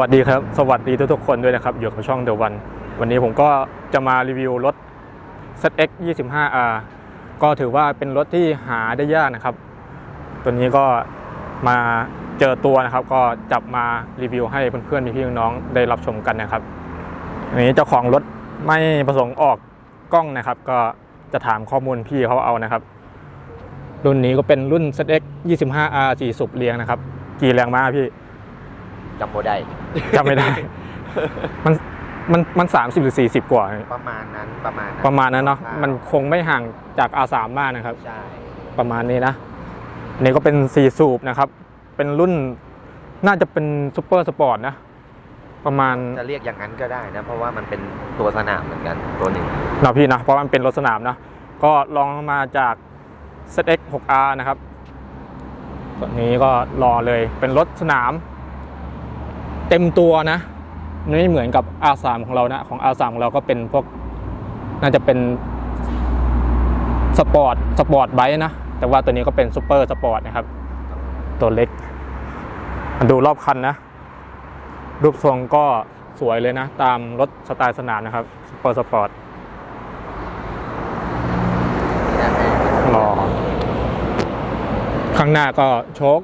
สวัสดีครับ สวัสดีทุกๆคนด้วยนะครับ อยู่กับช่องเดอะวัน วันนี้ผมก็จะมารีวิวรถ ZX 25R ก็ถือว่าเป็นรถที่หาได้ยากนะครับ ตัวนี้ก็มาเจอตัวนะครับ ก็จับมารีวิวให้เพื่อนๆพี่ๆน้องได้รับชมกันนะครับอันนี้เจ้าของรถไม่ประสงค์ออกกล้องนะครับ ก็จะถามข้อมูลพี่เขาเอานะครับ รุ่นนี้ก็เป็นรุ่น ZX 25R 4สูบเรียงนะครับ กี่แรงม้าพี่ จำโบได้ จำไม่ได้ มันมันมันสามสิบหรือสี่สิบกว่า ประมาณนั้นประมาณประมาณนั้นเนาะใช่มันคงไม่ห่างจาก R3 มากนะครับ ใช่ ประมาณนี้นะนี่ก็เป็นสี่สูบนะครับ เป็นรุ่นน่าจะเป็นซูเปอร์สปอร์ตนะ ประมาณจะเรียกอย่างนั้นก็ได้นะ เพราะว่ามันเป็นตัวสนามเหมือนกันตัวหนึ่งเนาะพี่นะ เพราะมันเป็นรถสนามนะ ก็ลองมาจาก ZX 6R นะครับตัวนี้ก็รอเลยเป็นรถสนาม เต็มตัวนะไม่เหมือนกับ R3 ของเรานะของ R3 ของเราก็เป็นพวกน่าจะเป็นสปอร์ตสปอร์ตไบค์นะแต่ว่าตัวนี้ก็เป็นซูเปอร์สปอร์ตนะครับ ตัวเล็กดูรอบคันนะ รูปทรงก็สวยเลยนะ ตามรถสไตล์สนามนะครับซูเปอร์สปอร์ตรอข้างหน้าก็โชค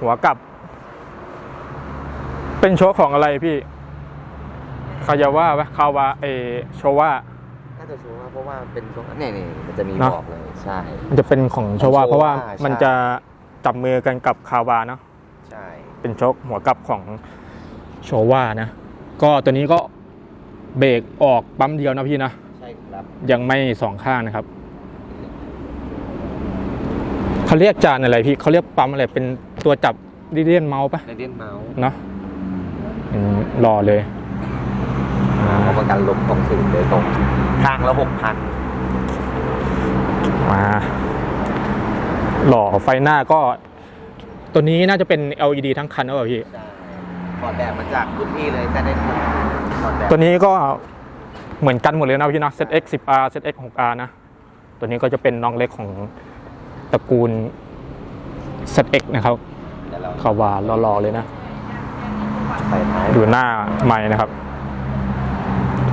หัวกลับ เป็นโชคของอะไรพี่คายาว่าไหมคาวาเอโชว่าน่าจะชัวร์เพราะว่าเป็นตรงนี่นี่มันจะมีเนอะ บอกเลยใช่ มันจะเป็นของโชว่าของเพราะว่า Showa มันใช่จะจับมือกันกับคาวาเนาะใช่เป็นโชคหัวกลับของโชว่านะ ก็ตัวนี้ก็เบรกออกปั๊มเดียวนะพี่นะ ใช่ครับยังไม่สองข้างนะครับ เขาเรียกจานอะไรพี่เขาเรียกปั๊มอะไรเป็นตัวจับดิเลียนเมาส์ปะเรเดียนเมาส์เนาะ อืมรอเลยอ่าเพราะประกันลบตรงศูนย์เลยตรงทางละหกพันมา หล่อไฟหน้าก็ ตัวนี้น่าจะเป็น LED ทั้งคันแล้วเปล่าพี่ใช่ถอดแบบมาจากรุ่นพี่เลยจะได้ถอดแบบตัวนี้ก็เหมือนกันหมดเลยนะพี่นะ ZX 10R ZX 6R นะ ตัวนี้ก็จะเป็นน้องเล็กของตระกูล ZX นะครับเดี๋ยวเราคาวารอๆเลยนะ ไปท้ายดูหน้าไม้นะครับ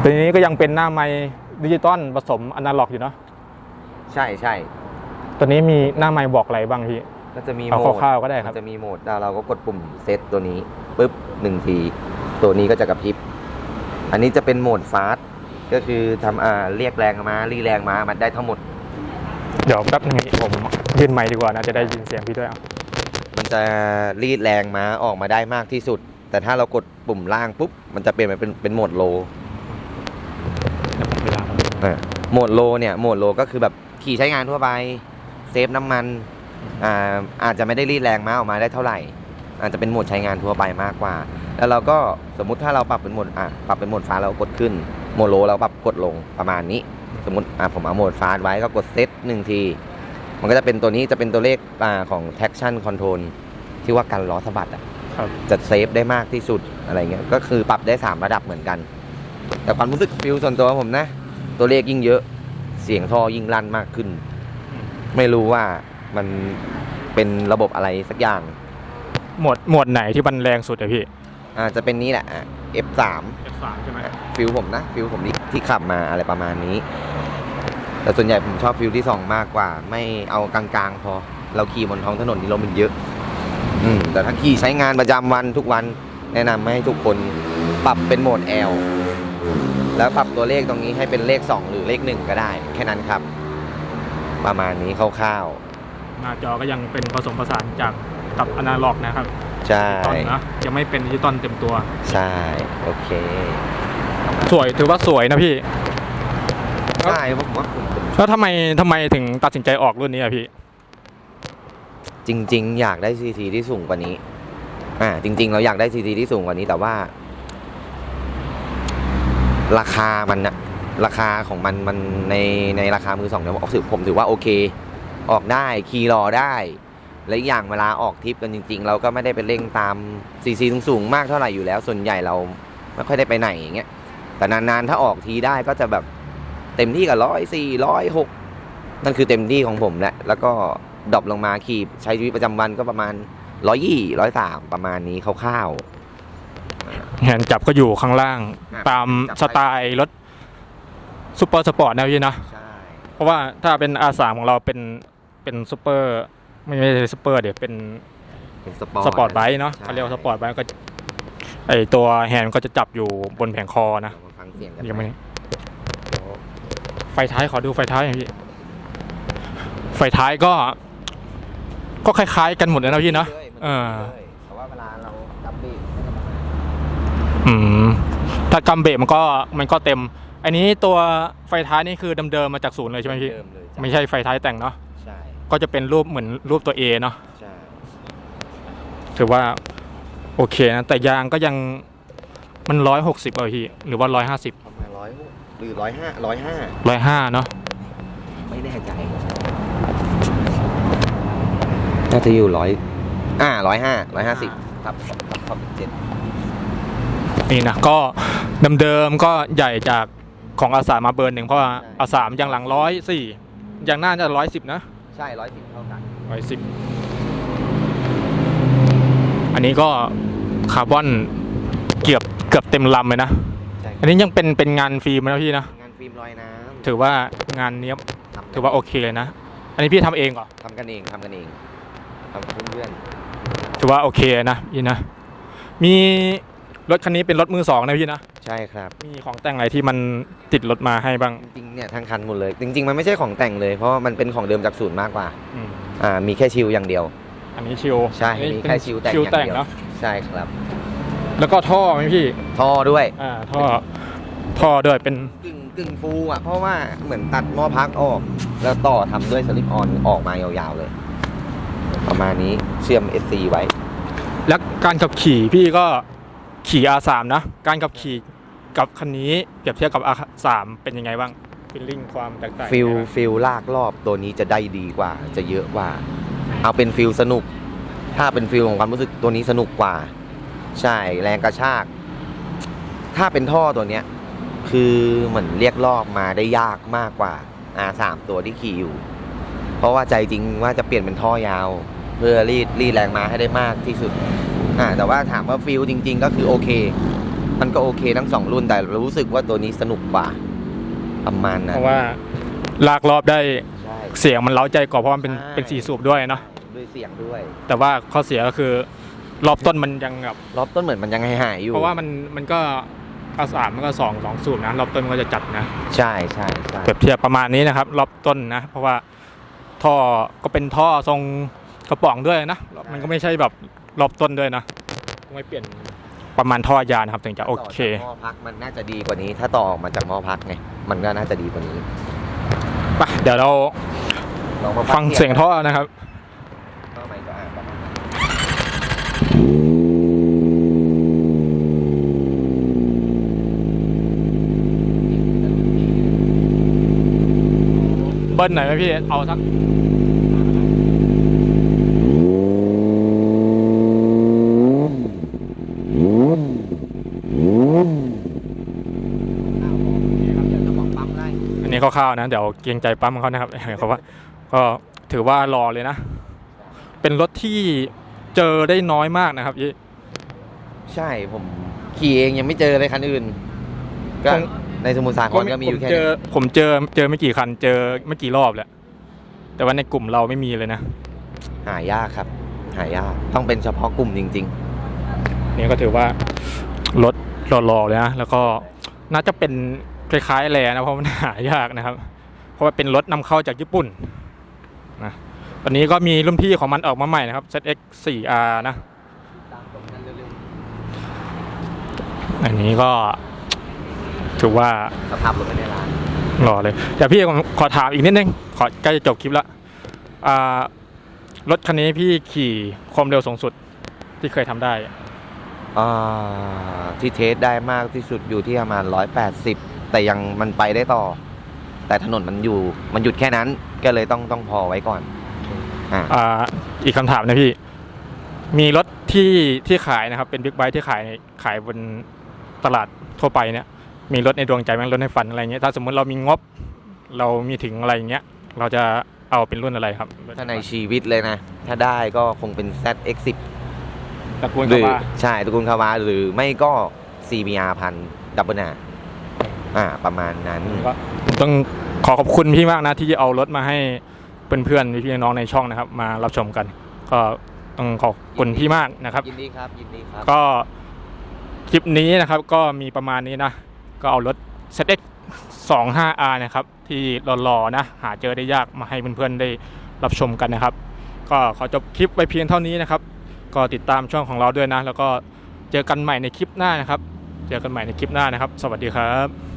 ตัวนี้ก็ยังเป็นหน้าไม้ดิจิตอลผสมอนาล็อกอยู่เนาะใช่ใช่ตัวนี้มีหน้าไม้บอกอะไรบ้างพี่ก็จะมีเอาโหมดคร่าวๆก็ได้ครับมันจะมีโหมดแล้วเราก็กดปุ่มเซตตัวนี้ปุ๊บหนึ่งที ตัวนี้ก็จะกระพริบ อันนี้จะเป็นโหมดฟาสต์ก็คือทำอ่าเรียกแรงมารีแรงมามันได้ทั้งหมด เดี๋ยวแป๊บนึงพี่ผมยื่นไมค์ดีกว่านะจะได้ยินเสียงพี่ด้วยอะมันจะรีดแรงมาออกมาได้มากที่สุด แต่ถ้าเรากดปุ่มล่างปุ๊บ มันจะเปลี่ยนมาเป็นเป็นโหมดโลเวลามันอ่าโหมดโลเนี่ยโหมดโลก็คือแบบขี่ใช้งานทั่วไป เซฟน้ำมันอ่าอาจจะไม่ได้รีดแรงม้าออกมาได้เท่าไหร่ อาจจะเป็นโหมดใช้งานทั่วไปมากกว่า แล้วเราก็สมมุติถ้าเราปรับเป็นโหมดอะปรับเป็นโหมดฟ้าเรากดขึ้นโหมดโลเราปรับกดลงประมาณนี้ สมมติอะผมเอาโหมดฟ้าไว้ก็กดเซตหนึ่งที มันก็จะเป็นตัวนี้จะเป็นตัวเลขอ่าของ traction control ที่ว่ากันล้อสะบัดอะครับ จะเซฟได้มากที่สุดอะไรเงี้ยก็คือปรับได้ 3 ระดับเหมือนกัน แต่ความรู้สึกฟิลส่วนตัวผมนะ ตัวเลขยิ่งเยอะเสียงท่อยิ่งลั่นมากขึ้น ไม่รู้ว่ามันเป็นระบบอะไรสักอย่างหมวดหมวดไหนที่มันแรงสุดอะพี่อาจจะเป็นนี้แหละอะ F3 F3 ใช่ไหมฟิลผมนะฟิลผมที่ที่ขับมาอะไรประมาณนี้ แต่ส่วนใหญ่ผมชอบฟิลที่ 2 มากกว่า ไม่เอากลางๆ พอเราขี่บนท้องถนนนี่รถมันเยอะ อืมแต่ถ้าขี่ใช้งานประจำวันทุกวันแนะนำให้ทุกคนปรับเป็นโหมด L แล้วปรับตัวเลขตรงนี้ให้เป็นเลข 2 หรือเลข 1 ก็ได้ แค่นั้นครับ ประมาณนี้คร่าวหน้าจอก็ยังเป็นผสมผสานจากกับอนาล็อกนะครับๆ ใช่ ตอนนะยังไม่เป็นดิจิตอลเต็มตัว ใช่ โอเคสวยถือว่าสวยนะพี่ ใช่ผมว่าผมผมแล้วทำไมทำไมถึงตัดสินใจออกรุ่นนี้อะพี่ จริง ๆ อยากได้ซีทีที่สูงกว่านี้ อ่า จริง ๆ เราอยากได้ซีทีที่สูงกว่านี้ แต่ว่า ราคามันนะราคาของมันมันในในราคามือสองเนี่ยผมถือผมถือว่าโอเค ออกได้ขี่รอได้และอย่างเวลาออกทริปกันจริง ๆ เราก็ไม่ได้ไปเร่งตามซีซีสูงๆมากเท่าไหร่อยู่แล้ว ส่วนใหญ่เราไม่ค่อยได้ไปไหนอย่างเงี้ยแต่นานๆถ้าออกทีได้ก็จะแบบเต็มที่กับร้อยสี่ร้อยหกนั่นคือเต็มที่ของผมแหละแล้วก็ ดรอปลงมาขี่ใช้ชีวิตประจำวันก็ประมาณร้อยยี่ร้อยสามประมาณนี้คร่าวๆแฮนด์จับก็อยู่ข้างล่างครับตามจับสไตล์รถซูเปอร์สปอร์ตนะพี่นะใช่เพราะว่าถ้าเป็น R3 ของเราเป็นเป็นซูเปอร์ไม่ใช่ซูเปอร์เดี๋ยวเป็นเป็นสปอร์ตสปอร์ตไบค์เนาะใช่เขาเรียกว่าสปอร์ตไบค์ก็ไอตัวแฮนด์ก็จะจับอยู่บนแผงคอนะเดี๋ยวมาฟังเสียงกันยังไม่ไฟท้ายขอดูไฟท้ายหน่อยพี่ไฟท้ายก็ ก็คล้ายๆกันหมดเลยนะพี่เนาะรื่อยๆเออรื่อยๆเพราะว่าเวลาเราดับเบิลอืมถ้ากำเบรกมันก็มันก็เต็ม อันนี้ตัวไฟท้ายนี่คือเดิมๆมาจากศูนย์เลยใช่ไหมพี่ เดิมเลยจ้ะไม่ใช่ไฟท้ายแต่งเนาะ ใช่ก็จะเป็นรูปเหมือนรูปตัว A เนาะ ใช่ถือว่าโอเคนะ แต่ยางก็ยังมันร้อยหกสิบอะพี่ หรือว่าร้อยห้าสิบประมาณร้อยหรือร้อยห้าร้อยห้าร้อยห้าเนาะ ไม่แน่ใจ น่าจะอยู่ร้อยอ่าร้อยห้าร้อยห้าสิบครับครับเจ็ดนี่นะก็เดิมๆก็ใหญ่จากของอาสามาเบอร์หนึ่งเพราะว่าอาสามยังหลังร้อยสี่ยังน่าจะร้อยสิบนะ ใช่ร้อยสิบเท่ากันร้อยสิบอันนี้ก็คาร์บอนเกือบเกือบเต็มลำเลยนะใช่อันนี้ยังเป็นเป็นงานฟิล์มนะพี่นะ งานฟิล์มลอยน้ำถือว่างานเนี้ยบทำถือว่าโอเคเลยนะ อันนี้พี่ทำเองเหรอทำกันเองทำกันเอง ทำกับเพื่อนถือว่าโอเคนะพี่นะ มีรถคันนี้เป็นรถมือสองนะพี่นะ ๆใช่ครับ มีของแต่งอะไรที่มันติดรถมาให้บ้างจริงๆเนี่ยทั้งคันหมดเลย จริง ๆ มันไม่ใช่ของแต่งเลย เพราะว่ามันเป็นของเดิมจากศูนย์มากกว่าอืมอ่ามีแค่ชิลอย่างเดียว อันนี้ชิลใช่อันนี้มีเป็นแค่ชิลแต่งชิลอย่างแต่งเดียวเนาะใช่ครับ แล้วก็ท่อไหมพี่ ท่อด้วยอ่าท่อท่อด้วยเป็นกึ่งกึ่งฟูอะเพราะว่าเหมือนตัดหม้อพักออก แล้วต่อทำด้วยสลิปออนออกมายาวๆเลย ประมาณนี้เชื่อม SC ไว้ แล้วการขับขี่พี่ก็ขี่ R3 นะ การขับขี่กับคันนี้เปรียบเทียบกับ R3 เป็นยังไงบ้างฟีลลิ่งความแตกต่างฟิลยังไงบ้างฟิลลากรอบตัวนี้จะได้ดีกว่า จะเยอะกว่า เอาเป็นฟิลสนุก ถ้าเป็นฟิลของความรู้สึกตัวนี้สนุกกว่า ใช่แรงกระชาก ถ้าเป็นท่อตัวเนี้ย คือเหมือนเรียกรอบมาได้ยากมากกว่า R3 ตัวที่ขี่อยู่ เพราะว่าใจจริงว่าจะเปลี่ยนเป็นท่อยาว เพื่อรีดรีดแรงมาให้ได้มากที่สุดอ่าแต่ว่าถามว่าฟิลจริง ๆ ก็คือโอเค มันก็โอเคทั้งสองรุ่นแต่รู้สึกว่าตัวนี้สนุกกว่าประมาณนั้เพนราะว่าลากรอบได้ใช่เสียงมันเล้าใจกว่าเพราะมันเป็นใช่เป็นสีสูบด้วยเนาะด้วยเสียงด้วย แต่ว่าข้อเสียก็คือรอบต้นมันยังแบบรอบต้นเหมือนมันยังหายๆอยู่เพราะว่ามันมันก็ R3 มันก็สองสองสูบนะรอบต้นมันก็จะจัดนะ ใช่ใช่ใช่เปรียบเทียบประมาณนี้นะครับ รอบต้นนะ เพราะว่า ท่อก็เป็นท่อทรงกระป๋องด้วยนะ มันก็ไม่ใช่แบบรอบต้นด้วยนะไม่เปลี่ยนประมาณท่อยางนะครับถึงจะโอเคต่จากหม้อพักมันน่าจะดีกว่านี้ ถ้าต่อออกมาจากหม้อพักไงมันก็น่าจะดีกว่านี้ไปเดี๋ยวเราลองมาฟังเสียงท่อนะครับ ท่อไหมก็อ่าประมาณนั้น เบิ้ลหน่อยไหมพี่เอาสักอันนี้คร่าวๆนะเดี๋ยวเกรงใจปั๊มเขานะครับเขาว่าก็ถือว่ารอเลยนะ เป็นรถที่เจอได้น้อยมากนะครับยี่ใช่ผมขี่เองยังไม่เจอเลยคันอื่นก็ผม ในสมุทรสาครก็มีอยู่แค่เจนี้อผมเจอเจอไม่กี่คัน เจอไม่กี่รอบแหละแต่ว่าในกลุ่มเราไม่มีเลยนะหายากครับ หายากต้องเป็นเฉพาะกลุ่มจริงนี่ก็ถือว่ารถหล่อๆเลยนะแล้วก็น่าจะเป็นคล้ายๆแลนะเพราะมันหายากนะครับ เพราะว่าเป็นรถนำเข้าจากญี่ปุ่นนะตอนนี้ก็มีรุ่นพี่ของมันออกมาใหม่นะครับ ZX 4R นะ อันนี้ก็ ถือว่าๆสภาพรถไม่ได้ร้านหล่อเลยเดี๋ยวพี่ผมขอถามอีกนิดนึงขอใกล้จะจบคลิปละอ่ารถคันนี้พี่ขี่ความเร็วสูงสุดที่เคยทำได้ อ่าที่เทสได้มากที่สุดอยู่ที่ประมาณร้อยแปดสิบแต่ยังมันไปได้ต่อ แต่ถนนมันอยู่ มันหยุดแค่นั้นก็เลยต้องต้องพอไว้ก่อน อ่าอ่าอีกคำถามนะพี่ มีรถที่ที่ขายนะครับ เป็นบิ๊กไบค์ที่ขายในขายบนตลาดทั่วไปเนี่ย มีรถในดวงใจไหมรถในฝันอะไรเงี้ยถ้าสมมุติเรามีงบ เรามีถึงอะไรเงี้ยเราจะเอาเป็นรุ่นอะไรครับถ้าในชีวิตเลยนะ ถ้าได้ก็คงเป็น ZX10 ตระกูลหกรือว่าใช่ตระกูลคาวาหรือไม่ก็ CBR พันดับเบิลนาอ่าประมาณนั้น ก็ต้องขอขอบคุณพี่มากนะ ที่เอารถมาให้เพื่อนๆพี่ๆน้องๆในช่องนะครับ มารับชมกัน ก็ต้องขอบคุณพี่มากนะครับ ยินดีครับ ยินดีครับ ก็คลิปนี้นะครับก็มีประมาณนี้นะ ก็เอารถ ZX 25R นะครับ ที่หล่อๆนะ หาเจอได้ยากมาให้เพื่อนๆได้รับชมกันนะครับ ก็ขอจบคลิปไว้เพียงเท่านี้นะครับ ก็ติดตามช่องของเราด้วยนะ แล้วก็เจอกันใหม่ในคลิปหน้านะครับ เจอกันใหม่ในคลิปหน้านะครับ สวัสดีครับ